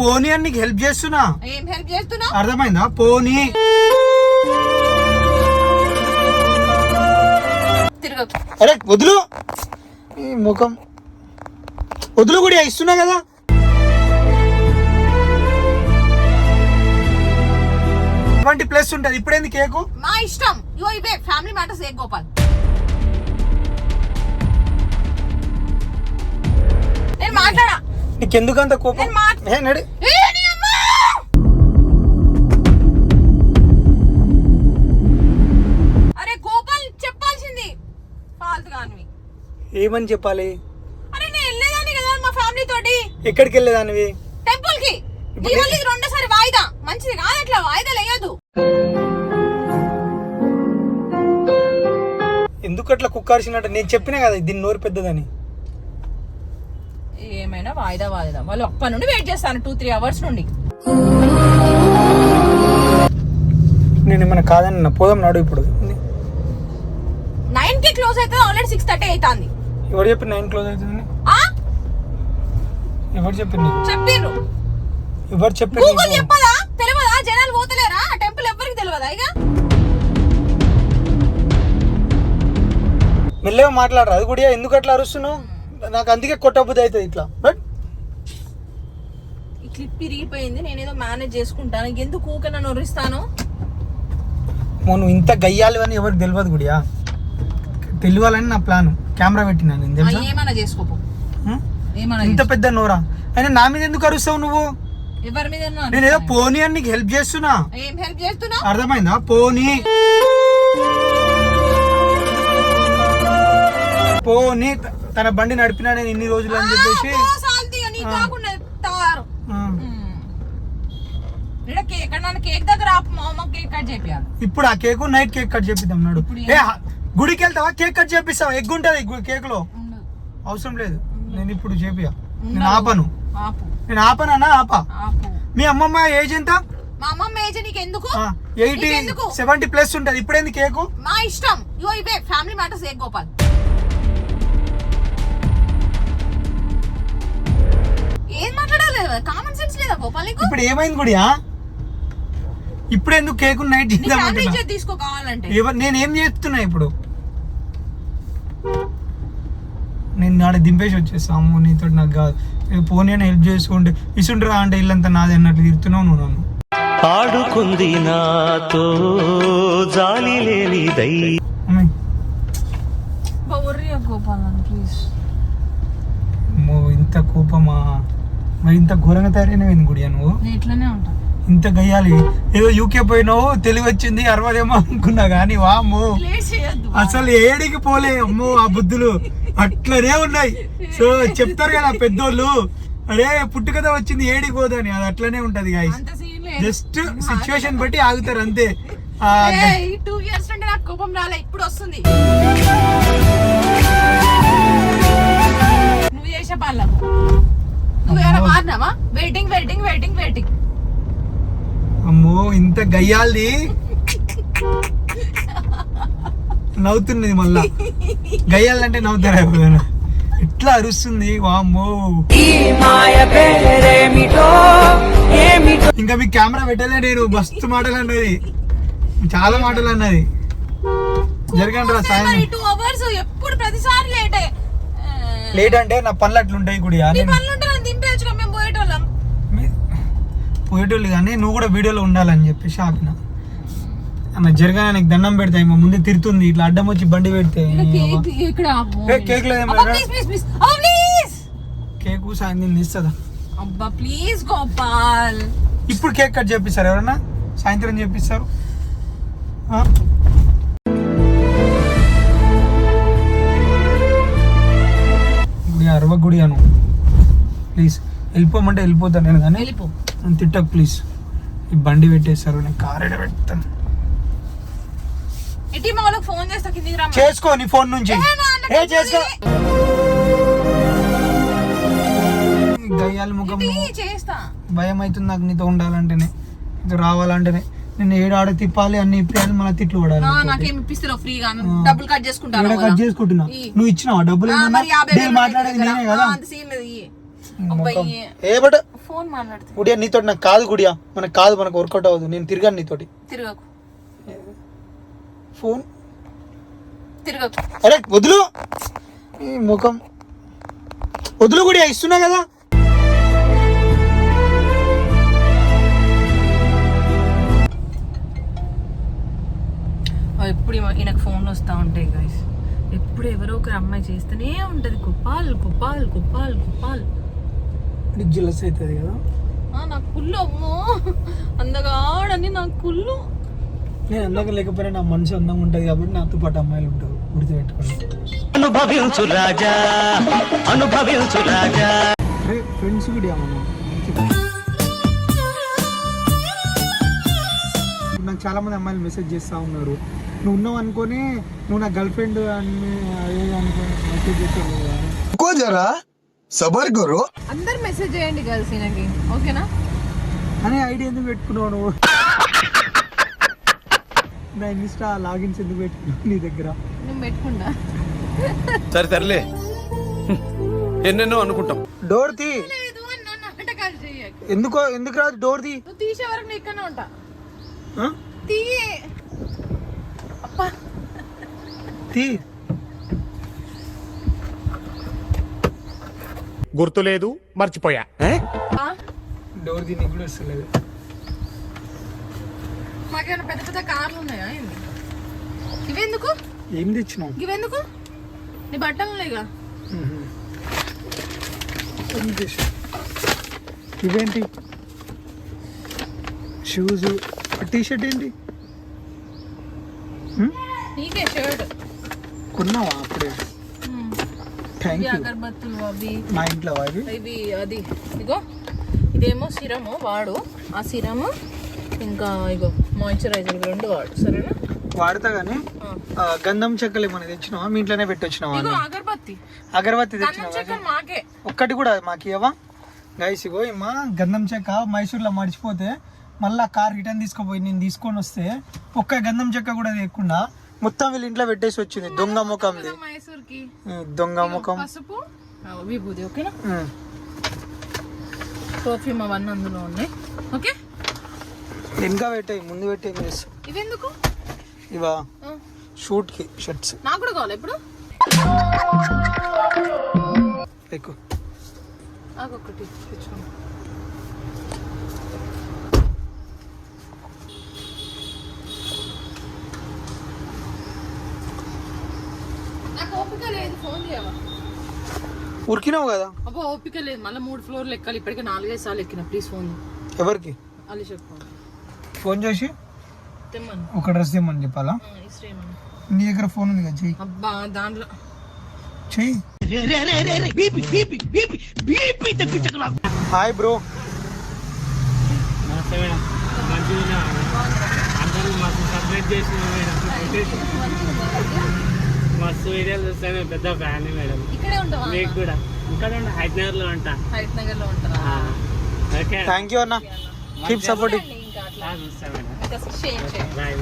పోనీ అని నీకు హెల్ప్ చేస్తున్నా. ఏం హెల్ప్ చేస్తున్నావు అర్థమైందా? పోనీ. తిరగకు. అరే వదులు. ఈ ముఖం. వదులు కూడా ఇస్తున్నా కదా. ట్వంటీ ప్లస్ ఉంటుంది. ఇప్పుడేంది కేకు? మా ఇష్టం. ఇగో ఇవే ఫ్యామిలీ మ్యాటర్స్ ఏ గోపాల్. నేను మాట్లాడా? నీకెందుకంత కోపం? నేను మాట్- ఏ, నడి. ఏమని చెప్పాలి? అరే నేను వెళ్ళేదాన్ని కదా మా ఫ్యామిలీ తోటి. ఎక్కడికి వెళ్ళేదానివి? టెంపుల్కి రెండోసారి వాయిదా. మంచిది కాదు అట్లా వాయిదా లేయదు ఎందుకు అట్లా కుక్కార్చినట్టు నేను చెప్పినా కదా దీని నోరు పెద్దదని. ఏమైనా వాయిదా వాయిదా. వాళ్ళు అప్పటి నుండి వెయిట్ చేస్తాను టూ త్రీ అవర్స్ నుండి. నేను ఏమైనా కాదని నా పోదాం నాడు ఇప్పుడు. నైన్కి క్లోజ్ అయితే ఆల్రెడీ సిక్స్ థర్టీ అవుతుంది. ఎవరు చెప్పి నైన్ క్లోజ్ అవుతుందని ఆ? ఎవరు చెప్పింది చెప్పిండ్రు ఎవరు చెప్పి గూగుల్ చెప్పదా తెలియదా జనాలు పోతలేరా? ఆ టెంపుల్ ఎవరికి తెలియదా ఇక? మెల్లగా మాట్లాడరు? అది కూడా ఎందుకు అట్లా అరుస్తున్నావు? నాకు అందుకే కొట్టబుద్ధి అవుతుంది ఇట్లా. బట్ క్లిప్ ఇరిగిపోయింది నేను ఏదో మేనేజ్ చేసుకుంటాను. ఎందుకు ఊకే నన్ను ఒరిస్తాను నువ్వు ఇంత గయ్యాలి అని ఎవరికి తెలియదు గుడియా? తెలియాలని నా ప్లాన్ కెమెరా పెట్టినా నేను తెలుసా? ఏమన్నా చేసుకోపో? ఏమన్నా ఇంత పెద్ద నోరా? అయినా నా మీద ఎందుకు అరుస్తావు నువ్వు. ఎవరి మీద నేను ఏదో పోనీ అని నీకు హెల్ప్ చేస్తున్నా. ఏం హెల్ప్ చేస్తున్నావు అర్థమైందా? పోనీ. పోనీ. తన బండి నడిపినా నేను ఇన్ని రోజులు అని చెప్పేసి ఇప్పుడు ఆ కేక్ నైట్ కేక్ కట్ చేపిద్దాం నాడు. ఇప్పుడు గుడికి వెళ్తావా? కేక్ కట్ చేపిస్తావా? ఎగ్ ఉంటుంది కేక్లో. అవసరం లేదు. నేను ఇప్పుడు చేపియా. నేను. ఆపను. ఆపు. నేను ఆపనన్నా ఆపా? ఆపు. మీ అమ్మమ్మ ఏజ్ ఎంత? మా అమ్మమ్మ ఏజ్ నీకు ఎందుకు ఎయిటీ? సెవెంటీ ప్లస్ ఉంటుంది. ఇప్పుడేంది కేకు? మా ఇష్టం. ఇవే ఫ్యామిలీ మ్యాటర్స్ ఏ గోపాల్. ఇప్పుడు ఏమైంది గుడియా? ఇప్పుడు ఎందుకు కేక్ నైట్ నీ ఫ్యామిలీ చేద్దామంటున్నా ఇజ్జత్ తీసుకో కావాలంటే. ఎవరు నేను ఏం చేస్తున్నా ఇప్పుడు? నేను నాడ దింపేసి వచ్చేస్తాము నీతో నాకు కాదు. పోనీ అని హెల్ప్ చేసుకోండి ఇసుండ్రా అంటే ఇల్లంతా నాది అన్నట్లు తిడుతున్నావు నువ్వు నన్ను. ఆడుకుంది నాతో జాలి లేని దై ఇంత కోపమా? మరి ఇంత ఘోరంగా తయారైనవి గుడియా నువ్వు ఇట్లనే ఉంటా. ఇంత గయ్యాలి. ఏదో యూకే పోయినావు తెలివి వచ్చింది అరవదేమో అనుకున్నా కానీ వాము అసలు ఏడికి పోలే అమ్మో ఆ బుద్ధులు. అట్లనే ఉన్నాయి. సో చెప్తారు కదా పెద్దోళ్ళు. అరే పుట్టుకథ వచ్చింది ఏడికి పోదని. అది అట్లనే ఉంటది గాయస్ లేదు. జస్ట్ సిచ్యువేషన్ బట్టి ఆగుతారు అంతే. ఆ, ఈ టూ ఇయర్స్ నుండి నాకు కోపం రాలే ఇప్పుడు వస్తుంది. నువ్వు చేసే మారినావా వెయిటింగ్ వెయిటింగ్ వెయిటింగ్ వెయిటింగ్ అమ్మో ఇంత గయ్యాలి. నవ్వుతున్నది మళ్ళా. గయ్యాలంటే నవ్వుతారా ఎవరైనా? ఎట్లా అరుస్తుంది? వామ్మో. ఇంకా మీ కెమెరా పెట్టలే నేను మస్తు మాటలు అన్నది చాలా మాటలు అన్నది జరగండి రా సాయం ఎప్పుడు ప్రతిసారి లేటే లేట్ అంటే నా పనులు అట్లుంటాయి గుడి నీ పనులు ఉంటే నన్ను దింపేయచ్చు మేము పోయేటోళ్ళం పోయేటోళ్ళు కానీ నువ్వు కూడా వీడియోలో ఉండాలని చెప్పేసి ఆపిన. అన్న జరగానే నీకు దండం పెడతాయి మా ముందే తిరుతుంది ఇట్లా అడ్డం వచ్చి బండి పెడితే కేక్ కేక్ సాయంత్రం ఇస్తుందా అబ్బా ప్లీజ్ గోపాల్. ఇప్పుడు కేక్ కట్ చేపిస్తారు ఎవరన్నా? సాయంత్రం చేపిస్తారు? గుడి అరవ గుడి అను. ప్లీజ్ వెళ్ళిపోమంటే వెళ్ళిపోతాను నేను కానీ వెళ్ళిపో. నన్ను తిట్టకు ప్లీజ్ ఈ బండి పెట్టేస్తారు నేను కార్ ఎడ పెడతాను. ఇటీ మా వాళ్ళకి ఫోన్ చేస్తా కిందికి రమ్మ చేసుకో నీ ఫోన్ నుంచి. ఏ చేసుకో. ఈ గయ్యాల ముఖం చేస్తా. భయం అవుతుంది నాకు నీతో ఉండాలంటేనే. నీతో రావాలంటేనే. నేను ఏడు ఆడ తిప్పాలి అన్ని ఇప్పాలి మళ్ళీ తిట్లు పడాలి. నాకేం ఫ్రీగా. డబ్బులు కట్ చేసుకుంటాను కట్ చేసుకుంటున్నా. నువ్వు ఇచ్చినావా? డబ్బులు మాట్లాడేది నేనే కదా. ఏ బట్ ఫోన్ మాట్లాడుతుంది గుడియా నీతో నాకు కాదు గుడియా. మనకు కాదు మనకు వర్కౌట్ అవ్వదు. నేను తిరగాను నీతోటి. తిరగకు. ఫోన్? తిరగకు. అరే వదులు. ఈ ముఖం. వదులు గుడియా ఇస్తున్నా కదా. ఎప్పుడు ఈయనకు ఫోన్లు వస్తూ ఉంటాయి గైస్ ఎప్పుడు ఎవరో ఒకరు అమ్మాయి చేస్తూనే ఉంటది. కుప్పాల్ కుప్పాల్ కుప్పాల్ కుప్పాల్. నీకు జలస్ అవుతుంది కదా. ఆ, నాకు కుళ్ళు అమ్మో. అందగాడని నాకు కుళ్ళు. నేను అందంగా లేకపోయినా నా మనసు అందంగా ఉంటుంది కాబట్టి నాతో పాటు అమ్మాయిలు ఉంటారు గుర్తుపెట్టుకోండి. అనుభవించు రాజా అనుభవించు రాజా. ఫ్రెండ్స్ కూడా మనం నాకు చాలా మంది అమ్మాయిలు మెసేజ్ చేస్తూ ఉన్నారు. నువ్వు ఉన్నావు అనుకొని నువ్వు నా గర్ల్ ఫ్రెండ్ అని అదే అనుకొని మెసేజ్ చేస్తావు సబర్ గురు. అందరు మెసేజ్ చేయండి గర్ల్స్ ఈయనకి. ఓకేనా? అనే ఐడి ఎందుకు పెట్టుకున్నావు నువ్వు? నా ఇన్స్టా లాగిన్స్ ఎందుకు పెట్టుకున్నావు నీ దగ్గర? నువ్వు పెట్టుకున్నా. సరే సర్లే. ఎన్నెన్నో అనుకుంటాం. డోర్ తీ. ఎందుకో ఎందుకు రాదు? డోర్ తీ. నువ్వు తీసే వరకు నేను ఇక్కడనే ఉంటా. తీ అబ్బా తీ. గుర్తులేదు మర్చిపోయా. ఆ? డోర్ కూడా వస్తలేదు. మాకేమైనా పెద్ద పెద్ద కార్లు ఉన్నాయా ఏంది? ఇవెందుకు? ఏం తెచ్చినావు? ఇవెందుకు? నీ బట్టలు? ఇవేంటి? షూస్ టీ షర్ట్ ఏంటి? హ్మ్? నీకే షర్ట్. కొన్నావా అప్పుడే? థ్యాంక్ యూ అగరబత్తులు అవి. మా ఇంట్లో అవి. ఇవి అది. ఇగో ఇదేమో సిరము వాడు. ఆ సిరము ఇంకా ఇగో మాయిశ్చరైజర్ రెండు వాడు. సరేనా? వాడతా కానీ గంధం చెక్కలు ఏమైనా తెచ్చినావా? మీ ఇంట్లోనే పెట్టొచ్చినావా? అగరబత్తి. అగరబత్తి తెచ్చినావా? మాకే. ఒక్కటి కూడా మాకు ఇవ్వవా గైస్ ఇగో ఏమా గంధం చెక్క మైసూర్లో మడిచిపోతే మళ్ళీ కార్ రిటర్న్ తీసుకుపోయి నేను తీసుకొని వస్తే ఒక్క గంధం చెక్క కూడా లేకుండా మొత్తం వీళ్ళ ఇంట్లో పెట్టేసి వచ్చింది. దొంగ ముఖంది. కి దొంగ ముఖం. పసుపు. విభూది ఓకేనా. పర్ఫ్యూమ్ అవన్నీ అందులో ఉన్నాయి. ఓకే? వెనక పెట్టాయి ముందు పెట్టాయి మిస్ ఇవెందుకు? ఇవా? ఆ, షూట్కి షర్ట్స్. నాకు కూడా కావాలి ఇప్పుడు? ఎక్కువ ఒకటి తెచ్చుకోండి నాకు ఓపిక లేదు ఫోన్ చేయవా? ఉరికినావు కదా? అబ్బో ఓపిక లేదు. మళ్ళీ మూడు ఫ్లోర్లు ఎక్కాలి. ఇప్పటికే నాలుగైదు సార్లు ఎక్కిన. ప్లీజ్ ఫోన్ ఎవరికి? అలీషక్ ఫోన్ ఫోన్ చేసి? తెమ్మను. ఒక డ్రెస్ తెమ్మని చెప్పాలా? నీ దగ్గర ఫోన్ ఉంది కదా చెయ్యి. అబ్బా దాంట్లో. చెయ్యి. Hi bro. మస్తు వీడియోలు చూస్తాను పెద్ద ఫ్యాన్ మేడం. ఇక్కడే ఉంటావా మీకు కూడా. ఇక్కడ ఉండ హైదరాబాద్లో ఉంటా. హైట్ నగర్లో ఉంటారా ఓకే. థ్యాంక్ యూ అన్న. కీప్ సపోర్టింగ్ ఇంకా అట్లా. చూస్తా మేడం. ఇంకా షేర్ చేయండి. బాయ్